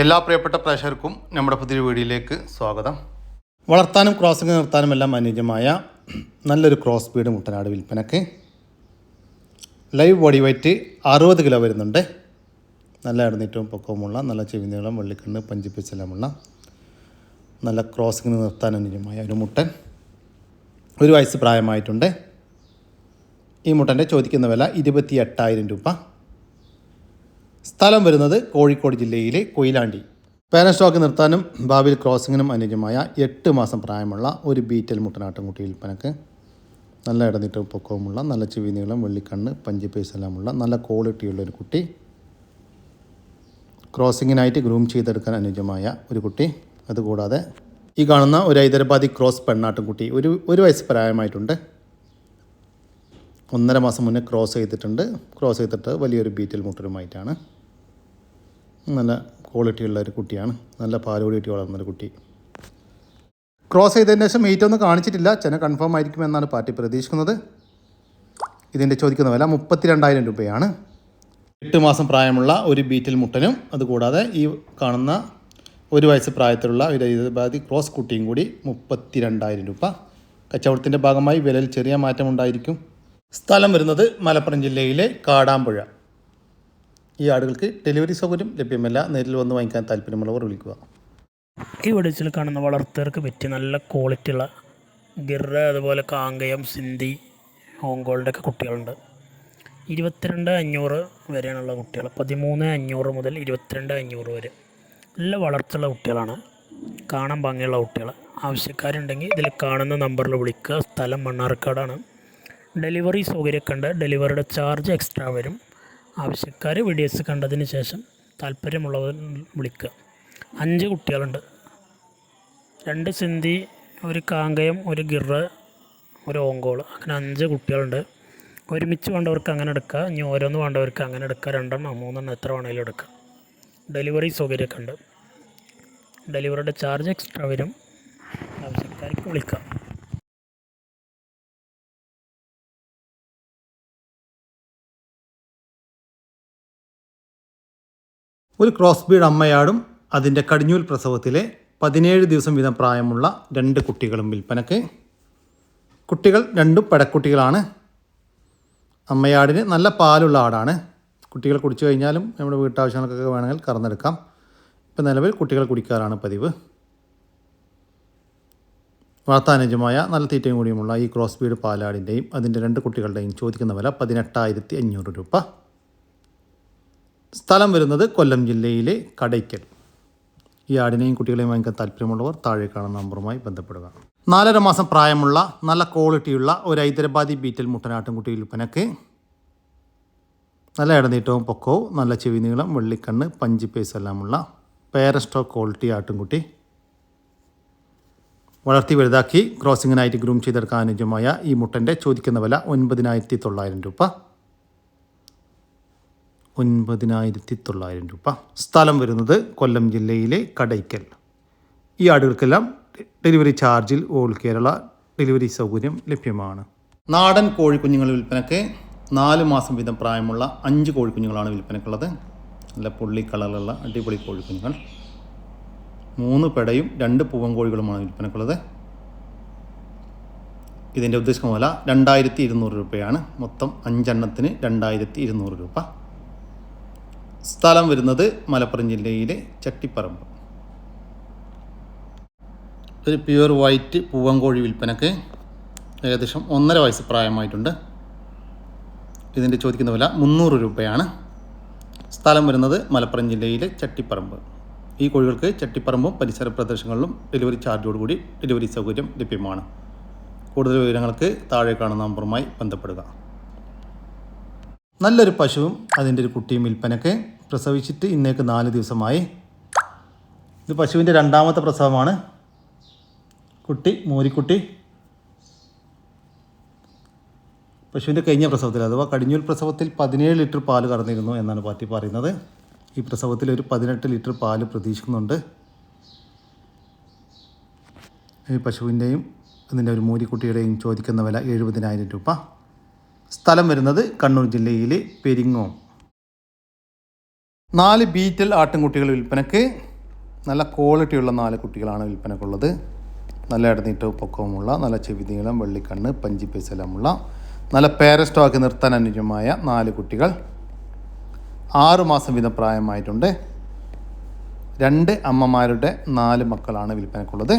എല്ലാ പ്രിയപ്പെട്ട പ്രേക്ഷകർക്കും നമ്മുടെ പുതിയ വീഡിയോയിലേക്ക് സ്വാഗതം. വളർത്താനും ക്രോസിംഗ് നിർത്താനും എല്ലാം അനുയോജ്യമായ നല്ലൊരു ക്രോസ് ബീഡ് മുട്ടനാട് വിൽപ്പനക്ക്. ലൈവ് ബോഡി വെയ്റ്റ് അറുപത് കിലോ വരുന്നുണ്ട്. നല്ല ഇടനീറ്റവും പൊക്കവുമുള്ള നല്ല ചെവിനീളം വെള്ളിക്കണ്ണ് പഞ്ചിപ്പിച്ചെല്ലാമുള്ള നല്ല ക്രോസിംഗ് നിർത്താൻ അനുയോജ്യമായ ഒരു മുട്ടൻ. ഒരു വയസ്സ് പ്രായമായിട്ടുണ്ട്. ഈ മുട്ടന്റെ ചോദിക്കുന്ന വില ഇരുപത്തി എട്ടായിരം രൂപ. സ്ഥലം വരുന്നത് കോഴിക്കോട് ജില്ലയിലെ കൊയിലാണ്ടി. പേരൻ സ്റ്റോക്ക് നിർത്താനും ഭാവിയിൽ ക്രോസിങ്ങിനും അനുയോജ്യമായ എട്ട് മാസം പ്രായമുള്ള ഒരു ബീറ്റൽ മുട്ടനാട്ടുംകുട്ടി വിൽപ്പനക്ക് നല്ല ഇടനീട്ട പൊക്കവുമുള്ള നല്ല ചെവി നീളം വെള്ളിക്കണ്ണ് പഞ്ചി പേസെല്ലാമുള്ള നല്ല ക്വാളിറ്റിയുള്ള ഒരു കുട്ടി. ക്രോസിങ്ങിനായിട്ട് ഗ്രൂം ചെയ്തെടുക്കാൻ അനുയോജ്യമായ ഒരു കുട്ടി. അതുകൂടാതെ ഈ കാണുന്ന ഒരു ഹൈദരാബാദി ക്രോസ് പെണ്ണാട്ടുംകുട്ടി ഒരു ഒരു വയസ്സ് പ്രായമായിട്ടുണ്ട്. ഒന്നര മാസം മുന്നേ ക്രോസ് ചെയ്തിട്ടുണ്ട്. ക്രോസ് ചെയ്തിട്ട് വലിയൊരു ബീറ്റൽ മുട്ടലുമായിട്ടാണ് നല്ല ക്വാളിറ്റിയുള്ള ഒരു കുട്ടിയാണ്. നല്ല പാലോടിയിട്ട് വളർന്നൊരു കുട്ടി ക്രോസ് ചെയ്തതിന് ശേഷം മീറ്റ് ഒന്നും കാണിച്ചിട്ടില്ല. ചെന കൺഫേം ആയിരിക്കുമെന്നാണ് പാർട്ടി പ്രതീക്ഷിക്കുന്നത്. ഇതിന്റെ ചോദിക്കുന്ന വില മുപ്പത്തിരണ്ടായിരം രൂപയാണ്. എട്ട് മാസം പ്രായമുള്ള ഒരു ബീറ്റിൽ മുട്ടനും അതുകൂടാതെ ഈ കാണുന്ന ഒരു വയസ്സ് പ്രായത്തിലുള്ള ഒരു ഹൈദരാബാദി ക്രോസ് കുട്ടിയും കൂടി മുപ്പത്തിരണ്ടായിരം രൂപ. കച്ചവടത്തിന്റെ ഭാഗമായി വിലയിൽ ചെറിയ മാറ്റമുണ്ടായിരിക്കും. സ്ഥലം വരുന്നത് മലപ്പുറം ജില്ലയിലെ കാടാമ്പുഴ. ഈ ആടുകൾക്ക് ഡെലിവറി സൗകര്യം ലഭ്യമല്ല. നേരിൽ വന്ന് വാങ്ങിക്കാൻ താല്പര്യമുള്ളവർ വിളിക്കുക. ഈ വെടിച്ചിൽ കാണുന്ന വളർത്തുകാർക്ക് പറ്റിയ നല്ല ക്വാളിറ്റി ഉള്ള ഗിർറ അതുപോലെ കാങ്കയം സിന്ധി ഹോങ്കോളിന്റെ ഒക്കെ കുട്ടികളുണ്ട്. ഇരുപത്തിരണ്ട് അഞ്ഞൂറ് വരെയാണുള്ള കുട്ടികൾ. പതിമൂന്ന് അഞ്ഞൂറ് മുതൽ ഇരുപത്തിരണ്ട് അഞ്ഞൂറ് വരെ. നല്ല വളർത്തുള്ള കുട്ടികളാണ്. കാണാൻ ഭംഗിയുള്ള കുട്ടികൾ. ആവശ്യക്കാരുണ്ടെങ്കിൽ ഇതിൽ കാണുന്ന നമ്പറിൽ വിളിക്കുക. സ്ഥലം മണ്ണാർക്കാടാണ്. ഡെലിവറി സൗകര്യമൊക്കെ ഉണ്ട്. ഡെലിവറിയുടെ ചാർജ് എക്സ്ട്രാ വരും. ആവശ്യക്കാർ വീഡിയോസ് കണ്ടതിന് ശേഷം താല്പര്യമുള്ളവർ വിളിക്കുക. അഞ്ച് കുട്ടികളുണ്ട്. രണ്ട് സിന്ധി ഒരു കാങ്കയം ഒരു ഗിറ ഒരു ഓങ്കോൾ അങ്ങനെ അഞ്ച് കുട്ടികളുണ്ട്. ഒരുമിച്ച് വേണ്ടവർക്ക് അങ്ങനെ എടുക്കുക. ഇനി ഓരോന്ന് വേണ്ടവർക്ക് അങ്ങനെ എടുക്കുക. രണ്ടെണ്ണം മൂന്നെണ്ണം എത്ര വേണമെങ്കിലും എടുക്കുക. ഡെലിവറി സൗകര്യമൊക്കെ ഉണ്ട്. ഡെലിവറിയുടെ ചാർജ് എക്സ്ട്രാ വരും. ആവശ്യക്കാർക്ക് വിളിക്കാം ഒരു ക്രോസ് ബീഡ് അമ്മയാടും അതിന്റെ കടിഞ്ഞൂൽ പ്രസവത്തിലെ പതിനേഴ് ദിവസം വീതം പ്രായമുള്ള രണ്ട് കുട്ടികളും വിൽപ്പനക്ക് കുട്ടികൾ രണ്ടും പടക്കുട്ടികളാണ്. അമ്മയാടിന് നല്ല പാലുള്ള ആടാണ്. കുട്ടികൾ കുടിച്ചു കഴിഞ്ഞാലും നമ്മുടെ വീട്ടാവശ്യങ്ങൾക്കൊക്കെ വേണമെങ്കിൽ കറന്നെടുക്കാം. ഇപ്പം നിലവിൽ കുട്ടികൾ കുടിക്കാറാണ് പതിവ്. വളർത്താനുജമായ നല്ല തീറ്റയും കൂടിയുമുള്ള ഈ ക്രോസ് ബീഡ് പാലാടിന്റെയും അതിന്റെ രണ്ട് കുട്ടികളുടെയും ചോദിക്കുന്ന വില പതിനെട്ടായിരത്തി അഞ്ഞൂറ് രൂപ. സ്ഥലം വരുന്നത് കൊല്ലം ജില്ലയിലെ കടയ്ക്കൽ. ഈ ആടിനെയും കുട്ടികളെയും വാങ്ങിക്കാൻ താല്പര്യമുള്ളവർ താഴെ കാണുന്ന നമ്പറുമായി ബന്ധപ്പെടുക. നാലര മാസം പ്രായമുള്ള നല്ല ക്വാളിറ്റിയുള്ള ഒരു ഹൈദരാബാദി ബീറ്റൽ മുട്ടനാട്ടുംകുട്ടി വിൽപ്പനക്ക് നല്ല ഇടനീട്ടവും പൊക്കവും നല്ല ചെവി നീളം വെള്ളിക്കണ്ണ് പഞ്ച് പേസ് എല്ലാമുള്ള പേരസ്റ്റോ ക്വാളിറ്റി ആട്ടുംകുട്ടി വളർത്തി വലുതാക്കി ക്രോസിങ്ങിനായിട്ട് ഗ്രൂം ചെയ്തെടുക്കാൻ അനുജമായ ഈ മുട്ടന്റെ ചോദിക്കുന്ന വില ഒൻപതിനായിരത്തി തൊള്ളായിരം രൂപ. ഒൻപതിനായിരത്തി തൊള്ളായിരം രൂപ. സ്ഥലം വരുന്നത് കൊല്ലം ജില്ലയിലെ കടയ്ക്കൽ. ഈ ആടുകൾക്കെല്ലാം ഡെലിവറി ചാർജിൽ ഓൾ കേരള ഡെലിവറി സൗകര്യം ലഭ്യമാണ്. നാടൻ കോഴിക്കുഞ്ഞുങ്ങൾ വിൽപ്പനയ്ക്ക് നാല് മാസം വീതം പ്രായമുള്ള അഞ്ച് കോഴിക്കുഞ്ഞുങ്ങളാണ് വിൽപ്പനയ്ക്കുള്ളത് നല്ല പുള്ളി കളറിലുള്ള അടിപൊളി കോഴിക്കുഞ്ഞുങ്ങൾ. മൂന്ന് പെടയും രണ്ട് പൂവൻ കോഴികളുമാണ് വിൽപ്പനയ്ക്കുള്ളത് ഇതിന്റെ ഉദ്ദേശം വില രണ്ടായിരത്തി ഇരുന്നൂറ് രൂപയാണ്. മൊത്തം അഞ്ചെണ്ണത്തിന് രണ്ടായിരത്തി ഇരുന്നൂറ് രൂപ. സ്ഥലം വരുന്നത് മലപ്പുറം ജില്ലയിലെ ചട്ടിപ്പറമ്പ്. ഒരു പ്യുവർ വൈറ്റ് പൂവങ്കോഴി വിൽപ്പനക്ക് ഏകദേശം ഒന്നര വയസ്സ് പ്രായമായിട്ടുണ്ട്. ഇതിന്റെ ചോദിക്കുന്ന വില മുന്നൂറ് രൂപയാണ്. സ്ഥലം വരുന്നത് മലപ്പുറം ജില്ലയിലെ ചട്ടിപ്പറമ്പ്. ഈ കോഴികൾക്ക് ചട്ടിപ്പറമ്പും പരിസര പ്രദേശങ്ങളിലും ഡെലിവറി ചാർജോടുകൂടി ഡെലിവറി സൗകര്യം ലഭ്യമാണ്. കൂടുതൽ വിവരങ്ങൾക്ക് താഴെ കാണുന്ന നമ്പറുമായി ബന്ധപ്പെടുക. നല്ലൊരു പശുവും അതിന്റെ ഒരു കുട്ടിയും വിൽപ്പനക്ക് പ്രസവിച്ചിട്ട് ഇന്നേക്ക് നാല് ദിവസമായി. ഇത് പശുവിന്റെ രണ്ടാമത്തെ പ്രസവമാണ്. കുട്ടി മോരിക്കുട്ടി. പശുവിന്റെ കഴിഞ്ഞ പ്രസവത്തിൽ അഥവാ കടിഞ്ഞൂൽ പ്രസവത്തിൽ പതിനേഴ് ലിറ്റർ പാൽ കറന്നിരുന്നു എന്നാണ് പാറ്റി പറയുന്നത്. ഈ പ്രസവത്തിൽ ഒരു പതിനെട്ട് ലിറ്റർ പാൽ പ്രതീക്ഷിക്കുന്നുണ്ട്. ഈ പശുവിന്റെയും അതിന്റെ ഒരു മൂരിക്കുട്ടിയുടെയും ചോദിക്കുന്ന വില എഴുപതിനായിരം രൂപ. സ്ഥലം വരുന്നത് കണ്ണൂർ ജില്ലയിലെ പെരിങ്ങോം. നാല് ബീറ്റൽ ആട്ടിൻകുട്ടികൾ വിൽപ്പനയ്ക്ക് നല്ല ക്വാളിറ്റിയുള്ള നാല് കുട്ടികളാണ് വിൽപ്പനക്കുള്ളത്. നല്ല ഇടനീട്ടവും പൊക്കവുമുള്ള നല്ല ചെവി നീളം വെള്ളിക്കണ്ണ് പഞ്ചി പൈസലമുള്ള നല്ല പേരസ്റ്റോക്കി നിർത്താൻ അനുജമായ നാല് കുട്ടികൾ. ആറ് മാസം വീതം പ്രായമായിട്ടുണ്ട്. രണ്ട് അമ്മമാരുടെ നാല് മക്കളാണ് വിൽപ്പനക്കുള്ളത്.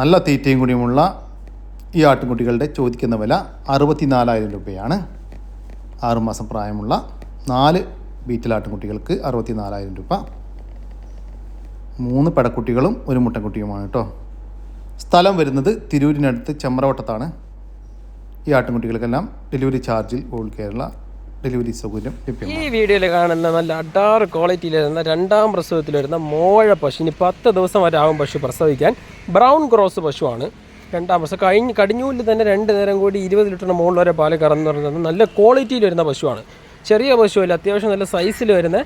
നല്ല തീറ്റയും കൂടിയുമുള്ള ഈ ആട്ടിൻകുട്ടികളുടെ ചോദിക്കുന്ന വില അറുപത്തി നാലായിരം രൂപയാണ്. ആറുമാസം പ്രായമുള്ള നാല് ബീറ്റിലാട്ടുകുട്ടികൾക്ക് അറുപത്തി നാലായിരം രൂപ. മൂന്ന് പെടക്കുട്ടികളും ഒരു മുട്ടൻകുട്ടിയുമാണ് കേട്ടോ. സ്ഥലം വരുന്നത് തിരൂരിനടുത്ത് ചെമ്മറവട്ടത്താണ് ഈ ആട്ടിൻകുട്ടികൾക്കെല്ലാം ഡെലിവറി ചാർജിൽ ഓൾ കേരള ഡെലിവറി സൗകര്യം ലഭ്യമാണ്. ഈ വീഡിയോയിൽ കാണുന്ന നല്ല അഡാറ് ക്വാളിറ്റിയിൽ വരുന്ന രണ്ടാം പ്രസവത്തിൽ വരുന്ന മോഴ പശു ഇനി പത്ത് ദിവസം വരെ ആവും പശു പ്രസവിക്കാൻ. ബ്രൗൺ ക്രോസ് പശുവാണ്. രണ്ടാം വർഷം കഴിഞ്ഞ് കടിഞ്ഞൂലിൽ തന്നെ രണ്ട് നേരം കൂടി ഇരുപത് ലിറ്ററിന് മുകളിൽ വരെ പാൽ കറന്നു പറഞ്ഞത് നല്ല ക്വാളിറ്റിയിൽ വരുന്ന പശുവാണ്. ചെറിയ പശുവല്ല അത്യാവശ്യം നല്ല സൈസിൽ വരുന്ന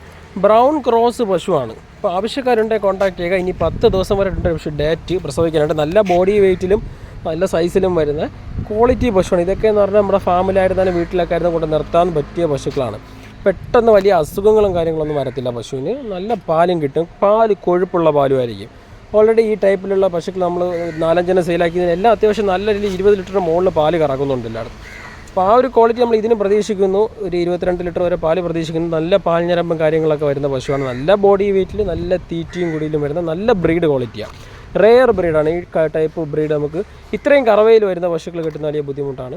ബ്രൗൺ ക്രോസ് പശുവാണ്. അപ്പോൾ ആവശ്യക്കാരുണ്ടെങ്കിൽ കോൺടാക്ട് ചെയ്യുക. ഇനി പത്ത് ദിവസം വരെ ഉണ്ട് പക്ഷേ ഡേറ്റ് പ്രസവിക്കാനായിട്ട്. നല്ല ബോഡി വെയ്റ്റിലും നല്ല സൈസിലും വരുന്ന ക്വാളിറ്റി പശുവാണ്. ഇതൊക്കെ എന്ന് പറഞ്ഞാൽ നമ്മുടെ ഫാമിലായിരുന്നാലും വീട്ടിലൊക്കെ ആയിരുന്നു കൊണ്ട് നിർത്താൻ പറ്റിയ പശുക്കളാണ്. പെട്ടെന്ന് വലിയ അസുഖങ്ങളും കാര്യങ്ങളൊന്നും വരത്തില്ല പശുവിന്. നല്ല പാലും കിട്ടും. പാൽ കൊഴുപ്പുള്ള പാലും ആയിരിക്കും ഓൾറെഡി ഈ ടൈപ്പിലുള്ള പശുക്കൾ നമ്മൾ നാലഞ്ചെണ്ണം സെയിലാക്കിയതിന് എല്ലാം അത്യാവശ്യം നല്ല രീതിയിൽ ഇരുപത് ലിറ്ററിന് മുകളിൽ പാൽ കറക്കുന്നുണ്ട് എല്ലായിടത്തും. അപ്പോൾ ആ ഒരു ക്വാളിറ്റി നമ്മൾ ഇതിന് പ്രതീക്ഷിക്കുന്നു. ഒരു ഇരുപത്തിരണ്ട് ലിറ്റർ വരെ പാൽ പ്രതീക്ഷിക്കുന്നു. നല്ല പാൽ പാൽഞ്ഞരമ്പും കാര്യങ്ങളൊക്കെ വരുന്ന പശുവാണ്. നല്ല ബോഡി വെയിറ്റിൽ നല്ല തീറ്റയും കുടിയിലും വരുന്ന നല്ല ബ്രീഡ് ക്വാളിറ്റിയാണ് റെയർ ബ്രീഡാണ് ഈ ടൈപ്പ് ബ്രീഡ് നമുക്ക് ഇത്രയും കറവയിൽ വരുന്ന പശുക്കൾ കിട്ടുന്ന വലിയ ബുദ്ധിമുട്ടാണ്.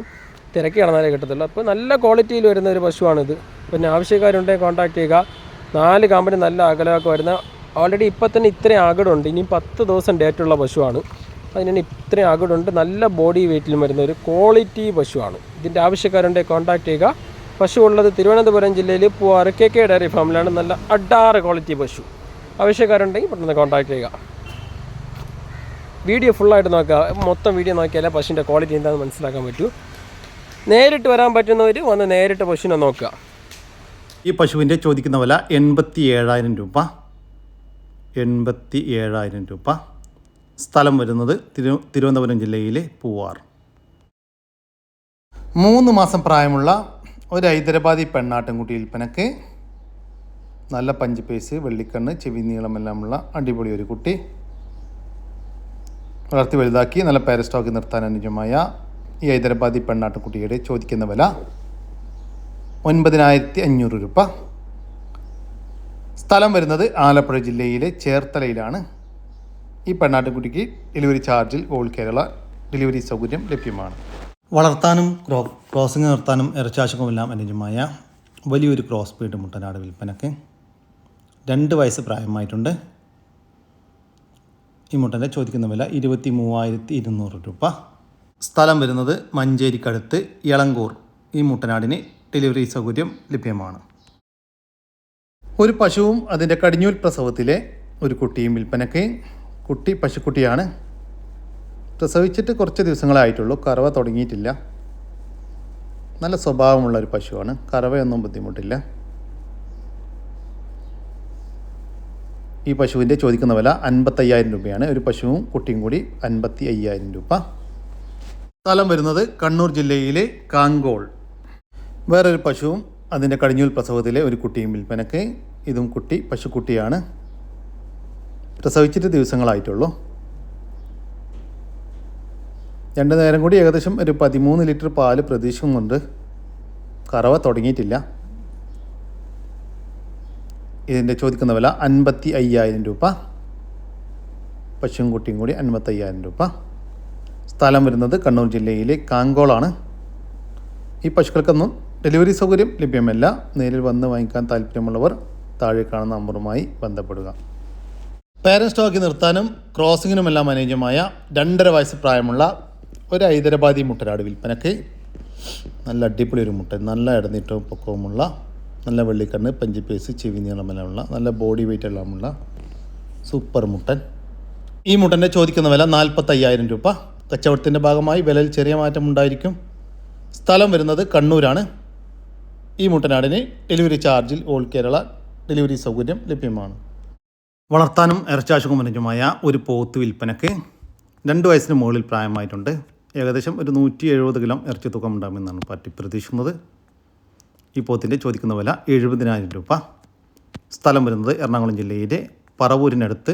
തിരക്കി കടന്നാലേ കിട്ടത്തുള്ളൂ. അപ്പോൾ നല്ല ക്വാളിറ്റിയിൽ വരുന്ന ഒരു പശുവാണിത്. പിന്നെ ആവശ്യക്കാരുണ്ടെങ്കിൽ കോൺടാക്ട് ചെയ്യുക. നാല് കമ്പനി നല്ല അകലമൊക്കെ വരുന്ന ഓൾറെഡി ഇപ്പം തന്നെ ഇത്രയും ആകടുണ്ട്. ഇനി പത്ത് ദിവസം ഡേറ്റുള്ള പശുവാണ്. അതിനാണ് ഇത്രയും ആകടുണ്ട്. നല്ല ബോഡി വെയിറ്റിലും വരുന്ന ഒരു ക്വാളിറ്റി പശുവാണ്. ഇതിന്റെ ആവശ്യക്കാരുണ്ടെ കോൺടാക്ട് ചെയ്യുക. പശു ഉള്ളത് തിരുവനന്തപുരം ജില്ലയിൽ പൂവാറ് കെ കെ ഡയറി ഫാമിലാണ് നല്ല അഡാറ് ക്വാളിറ്റി പശു. ആവശ്യക്കാരുണ്ടെങ്കിൽ പെട്ടെന്ന് കോൺടാക്ട് ചെയ്യുക. വീഡിയോ ഫുള്ളായിട്ട് നോക്കുക. മൊത്തം വീഡിയോ നോക്കിയാലേ പശുവിന്റെ ക്വാളിറ്റി എന്താണെന്ന് മനസ്സിലാക്കാൻ പറ്റൂ. നേരിട്ട് വരാൻ പറ്റുന്നവർ വന്ന് നേരിട്ട് പശുവിനെ നോക്കുക. ഈ പശുവിന്റെ ചോദിക്കുന്ന വില എൺപത്തി ഏഴായിരം രൂപ. എൺപത്തി ഏഴായിരം രൂപ. സ്ഥലം വരുന്നത് തിരു തിരുവനന്തപുരം ജില്ലയിലെ പൂവാർ. മൂന്ന് മാസം പ്രായമുള്ള ഒരു ഹൈദരാബാദി പെണ്ണാട്ടിൻകുട്ടി വിൽപ്പനക്ക് നല്ല പഞ്ച് പേസ് വെള്ളിക്കണ്ണ് ചെവി നീളമെല്ലാമുള്ള അടിപൊളി ഒരു കുട്ടി. വളർത്തി വലുതാക്കി നല്ല പാരസ്റ്റോക്കി നിർത്താൻ അനുജമായ ഈ ഹൈദരാബാദി പെണ്ണാട്ടൻകുട്ടിയുടെ ചോദിക്കുന്ന വില ഒൻപതിനായിരത്തി അഞ്ഞൂറ് രൂപ. സ്ഥലം വരുന്നത് ആലപ്പുഴ ജില്ലയിലെ ചേർത്തലയിലാണ്. ഈ പെണ്ണാട്ടുകുട്ടിക്ക് ഡെലിവറി ചാർജിൽ ഓൾ കേരള ഡെലിവറി സൗകര്യം ലഭ്യമാണ്. വളർത്താനും ക്രോ ക്രോസിംഗ് നിർത്താനും ഇറച്ചാശുക്കുമെല്ലാം അനുജമായ വലിയൊരു ക്രോസ് ബീഡ് മുട്ടനാട് വിൽപ്പനക്ക് രണ്ട് വയസ്സ് പ്രായമായിട്ടുണ്ട്. ഈ മുട്ടന്റെ ചോദിക്കുന്ന വില ഇരുപത്തി മൂവായിരത്തി ഇരുന്നൂറ് രൂപ. സ്ഥലം വരുന്നത് മഞ്ചേരിക്കടുത്ത് ഇളങ്കൂർ ഈ മുട്ടനാടിന് ഡെലിവറി സൗകര്യം ലഭ്യമാണ്. ഒരു പശുവും അതിന്റെ കടിഞ്ഞൂൽ പ്രസവത്തിലെ ഒരു കുട്ടിയും വിൽപ്പനയ്ക്ക് കുട്ടി പശുക്കുട്ടിയാണ്. പ്രസവിച്ചിട്ട് കുറച്ച് ദിവസങ്ങളായിട്ടുള്ളൂ. കറവ തുടങ്ങിയിട്ടില്ല. നല്ല സ്വഭാവമുള്ള ഒരു പശുവാണ്. കറവയൊന്നും ബുദ്ധിമുട്ടില്ല. ഈ പശുവിന്റെ ചോദിക്കുന്ന വില അൻപത്തയ്യായിരം രൂപയാണ്. ഒരു പശുവും കുട്ടിയും കൂടി അൻപത്തി അയ്യായിരം രൂപ. സ്ഥലം വരുന്നത് കണ്ണൂർ ജില്ലയിലെ കാങ്കോൾ. വേറൊരു പശുവും അതിന്റെ കടിഞ്ഞൂൽ പ്രസവത്തിലെ ഒരു കുട്ടിയും വിൽപ്പനക്ക് ഇതും കുട്ടി പശുക്കുട്ടിയാണ്. പ്രസവിച്ചിട്ട് ദിവസങ്ങളായിട്ടുള്ളൂ. രണ്ട് നേരം കൂടി ഏകദേശം ഒരു പതിമൂന്ന് ലിറ്റർ പാൽ പ്രതീക്ഷിക്കുന്നുണ്ട്. കറവ തുടങ്ങിയിട്ടില്ല. ഇതിന്റെ ചോദിക്കുന്ന വില അൻപത്തി അയ്യായിരം രൂപ. പശുവും കുട്ടിയും കൂടി അൻപത്തയ്യായിരം രൂപ. സ്ഥലം വരുന്നത് കണ്ണൂർ ജില്ലയിലെ കാങ്കോളാണ്. ഈ പശുക്കൾക്കൊന്നും ഡെലിവറി സൗകര്യം ലഭ്യമല്ല. നേരിൽ വന്ന് വാങ്ങിക്കാൻ താല്പര്യമുള്ളവർ താഴെ കാണുന്ന നമ്പറുമായി ബന്ധപ്പെടുക. പേരൻസ് സ്റ്റോക്കി നിർത്താനും ക്രോസിങ്ങിനുമെല്ലാം അനുയോജ്യമായ രണ്ടര വയസ്സ് പ്രായമുള്ള ഒരു ഹൈദരാബാദി മുട്ടരാട് വിൽപ്പനക്ക് നല്ല അടിപൊളി ഒരു മുട്ട നല്ല ഇടനീട്ടവും പൊക്കവുമുള്ള നല്ല വെള്ളിക്കണ്ണ് പഞ്ചിപ്പേസ് ചെവി നീളമെല്ലാമുള്ള നല്ല ബോഡി വെയിറ്റ് എല്ലാമുള്ള സൂപ്പർ മുട്ടൻ. ഈ മുട്ടന്റെ ചോദിക്കുന്ന വില നാൽപ്പത്തയ്യായിരം രൂപ. കച്ചവടത്തിന്റെ ഭാഗമായി വിലയിൽ ചെറിയ മാറ്റം ഉണ്ടായിരിക്കും. സ്ഥലം വരുന്നത് കണ്ണൂരാണ്. ഈ മുട്ടനാടിന് ഡെലിവറി ചാർജിൽ ഓൾ കേരള ഡെലിവറി സൗകര്യം ലഭ്യമാണ്. വളർത്താനും ഇറച്ചാശുകുമനജുമായ ഒരു പോത്ത് വിൽപ്പനയ്ക്ക് രണ്ട് വയസ്സിന് മുകളിൽ പ്രായമായിട്ടുണ്ട്. ഏകദേശം ഒരു നൂറ്റി എഴുപത് കിലോ ഇറച്ചി തൂക്കം ഉണ്ടാകുമെന്നാണ് പാർട്ടി പ്രതീക്ഷിക്കുന്നത്. ഈ പോത്തിന്റെ ചോദിക്കുന്ന വില എഴുപതിനായിരം രൂപ. സ്ഥലം വരുന്നത് എറണാകുളം ജില്ലയിലെ പറവൂരിനടുത്ത്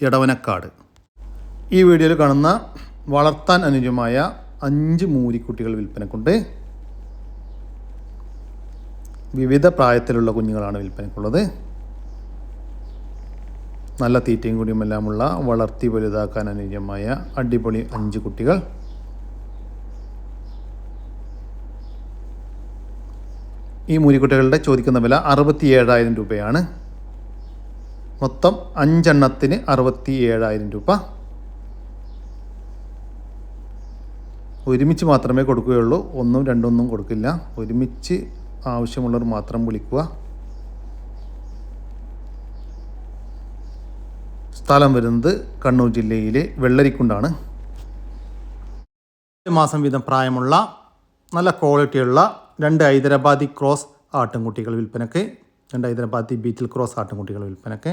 ഇടവനക്കാട് ഈ വീഡിയോയിൽ കാണുന്ന വളർത്താൻ അനുയോജ്യമായ അഞ്ച് മൂരിക്കുട്ടികൾ വിൽപ്പനക്കുണ്ട്. വിവിധ പ്രായത്തിലുള്ള കുഞ്ഞുങ്ങളാണ് വിൽപ്പനക്കുള്ളത് നല്ല തീറ്റയും കൂടിയുമെല്ലാമുള്ള വളർത്തി വലുതാക്കാൻ അനുയോജ്യമായ അടിപൊളി അഞ്ച് കുട്ടികൾ. ഈ മൂലിക്കുട്ടികളുടെ ചോദിക്കുന്ന വില അറുപത്തി ഏഴായിരം രൂപയാണ്. മൊത്തം അഞ്ചെണ്ണത്തിന് അറുപത്തി ഏഴായിരം രൂപ. ഒരുമിച്ച് മാത്രമേ കൊടുക്കുകയുള്ളൂ. ഒന്നും രണ്ടൊന്നും കൊടുക്കില്ല. ഒരുമിച്ച് ആവശ്യമുള്ളവർ മാത്രം വിളിക്കുക. സ്ഥലം വരുന്നത് കണ്ണൂർ ജില്ലയിലെ വെള്ളരിക്കുണ്ടാണ്. മാസം വീതം പ്രായമുള്ള നല്ല ക്വാളിറ്റിയുള്ള രണ്ട് ഹൈദരാബാദി ക്രോസ് ആട്ടിൻകുട്ടികൾ വിൽപ്പനക്ക്. രണ്ട് ഹൈദരാബാദി ബീറ്റിൽ ക്രോസ് ആട്ടിൻകുട്ടികൾ വിൽപ്പനക്ക്.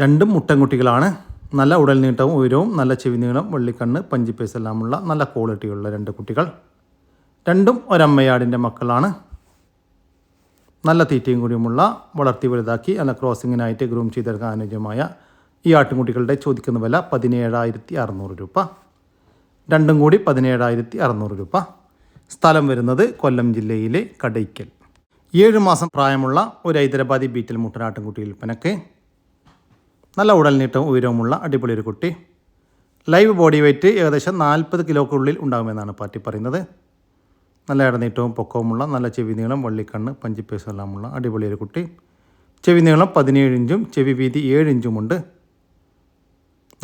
രണ്ടും മുട്ടൻകുട്ടികളാണ്. നല്ല ഉടൽ നീട്ടവും ഉയരവും നല്ല ചെവി നീളം വെള്ളിക്കണ്ണ് പഞ്ചിപ്പേസ് എല്ലാമുള്ള നല്ല ക്വാളിറ്റിയുള്ള രണ്ട് കുട്ടികൾ. രണ്ടും ഒരമ്മയാടിന്റെ മക്കളാണ്. നല്ല തീറ്റയും കൂടിയുമുള്ള വളർത്തി വലുതാക്കി അല്ല ക്രോസിങ്ങിനായിട്ട് ഗ്രൂം ചെയ്തെടുക്കാൻ അനുയോജ്യമായ ഈ ആട്ടിൻകുട്ടികളുടെ ചോദിക്കുന്ന വില പതിനേഴായിരത്തി അറുന്നൂറ് രൂപ. രണ്ടും കൂടി പതിനേഴായിരത്തി അറുന്നൂറ് രൂപ. സ്ഥലം വരുന്നത് കൊല്ലം ജില്ലയിലെ കടയ്ക്കൽ. ഏഴ് മാസം പ്രായമുള്ള ഒരു ഹൈദരാബാദി ബീറ്റിൽ മുട്ടനാട്ടിൻകുട്ടി വിൽപ്പനക്ക് നല്ല ഉടൽ നീട്ടവും ഉയരവുമുള്ള അടിപൊളി ഒരു കുട്ടി. ലൈവ് ബോഡി വെയ്റ്റ് ഏകദേശം നാൽപ്പത് കിലോക്കുള്ളിൽ ഉണ്ടാകുമെന്നാണ് പാർട്ടി പറയുന്നത്. നല്ല ഇടനീട്ടവും പൊക്കവുമുള്ള നല്ല ചെവി നീളം വള്ളിക്കണ്ണ് പഞ്ചിപ്പേസും എല്ലാമുള്ള അടിപൊളി ഒരു കുട്ടി. ചെവി നീളം പതിനേഴ് ഇഞ്ചും ചെവി വീതി ഏഴ് ഇഞ്ചുമുണ്ട്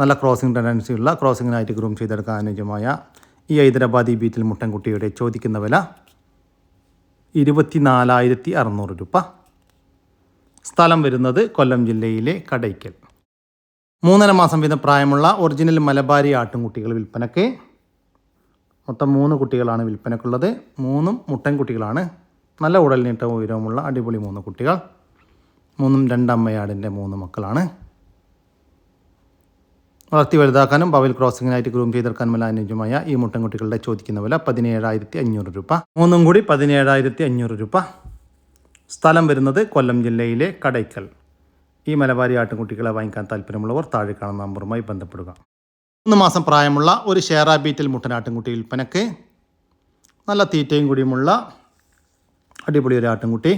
നല്ല ക്രോസിംഗ് ടെൻഡൻസി ഉള്ള ക്രോസിങ്ങിനായിട്ട് ഗ്രൂം ചെയ്തെടുക്കാൻ അനുയോജ്യമായ ഈ ഹൈദരാബാദി ബീറ്റിൽ മുട്ടൻകുട്ടിയുടെ ചോദിക്കുന്ന വില ഇരുപത്തി നാലായിരത്തി അറുന്നൂറ് രൂപ. സ്ഥലം വരുന്നത് കൊല്ലം ജില്ലയിലെ കടയ്ക്കൽ. മൂന്നര മാസം വീതം പ്രായമുള്ള ഒറിജിനൽ മലബാരി ആട്ടിൻകുട്ടികൾ വിൽപ്പനയ്ക്ക് മൊത്തം മൂന്ന് കുട്ടികളാണ് വിൽപ്പനക്കുള്ളത്. മൂന്നും മുട്ടൻ കുട്ടികളാണ്. നല്ല ഉടലിനിട്ട ഉയരവുമുള്ള അടിപൊളി മൂന്ന് കുട്ടികൾ. മൂന്നും രണ്ടമ്മയാടിന്റെ മൂന്ന് മക്കളാണ്. വളർത്തി വലുതാക്കാനും പവൽ ക്രോസിങ്ങിനായിട്ട് ഗ്രൂം ചെയ്തെടുക്കാനും എല്ലാം അനുയോജ്യമായ ഈ മുട്ടൻകുട്ടികളുടെ ചോദിക്കുന്ന വില പതിനേഴായിരത്തി അഞ്ഞൂറ് രൂപ. മൂന്നും കൂടി പതിനേഴായിരത്തി അഞ്ഞൂറ് രൂപ. സ്ഥലം വരുന്നത് കൊല്ലം ജില്ലയിലെ കടയ്ക്കൽ. ഈ മലബാരി ആട്ടിൻകുട്ടികളെ വാങ്ങിക്കാൻ താല്പര്യമുള്ളവർ താഴെ കാണുന്ന നമ്പറുമായി ബന്ധപ്പെടുക. മൂന്ന് മാസം പ്രായമുള്ള ഒരു ഷെയറാ ബീറ്റിൽ മുട്ടനാട്ടിൻകുട്ടി വിൽപ്പനക്ക് നല്ല തീറ്റയും കൂടിയുമുള്ള അടിപൊളി ഒരു ആട്ടിൻകുട്ടി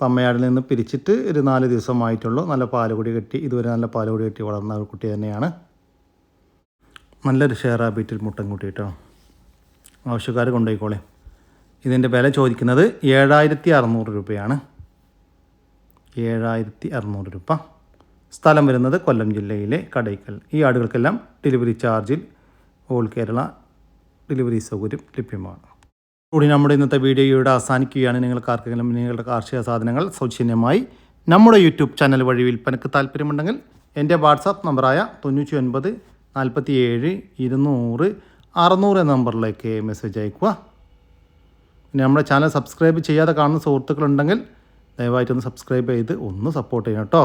പമ്മയാടിൽ നിന്ന് പിരിച്ചിട്ട് ഒരു നാല് ദിവസമായിട്ടുള്ളൂ. നല്ല പാലുകുടി കെട്ടി ഇതുവരെ നല്ല പാലുകുടി കെട്ടി വളർന്ന ഒരു കുട്ടി തന്നെയാണ്. നല്ലൊരു ഷേറാ ബീറ്റിൽ മുട്ടൻകുട്ടി കേട്ടോ. ആവശ്യക്കാർ കൊണ്ടുപോയിക്കോളെ. ഇതിന്റെ വില ചോദിക്കുന്നത് ഏഴായിരത്തി അറുന്നൂറ് രൂപയാണ്. ഏഴായിരത്തി അറുന്നൂറ് രൂപ. സ്ഥലം വരുന്നത് കൊല്ലം ജില്ലയിലെ കടയ്ക്കൽ. ഈ ആടുകൾക്കെല്ലാം ഡെലിവറി ചാർജിൽ ഓൾ കേരള ഡെലിവറി സൗകര്യം ലഭ്യമാണ്. കൂടി നമ്മുടെ ഇന്നത്തെ വീഡിയോ ഇവിടെ അവസാനിക്കുകയാണ്. നിങ്ങൾക്ക് ആർക്കെങ്കിലും നിങ്ങളുടെ കാർഷിക സാധനങ്ങൾ സൗജന്യമായി നമ്മുടെ യൂട്യൂബ് ചാനൽ വഴി വിൽപ്പനക്ക് താല്പര്യമുണ്ടെങ്കിൽ എന്റെ വാട്സാപ്പ് നമ്പറായ തൊണ്ണൂറ്റി ഒൻപത് നാൽപ്പത്തി ഏഴ് ഇരുന്നൂറ് അറുന്നൂറ് എന്ന നമ്പറിലേക്ക് മെസ്സേജ് അയക്കുക. പിന്നെ നമ്മുടെ ചാനൽ സബ്സ്ക്രൈബ് ചെയ്യാതെ കാണുന്ന സുഹൃത്തുക്കളുണ്ടെങ്കിൽ ദയവായിട്ടൊന്ന് സബ്സ്ക്രൈബ് ചെയ്ത് ഒന്ന് സപ്പോർട്ട് ചെയ്യണം കേട്ടോ.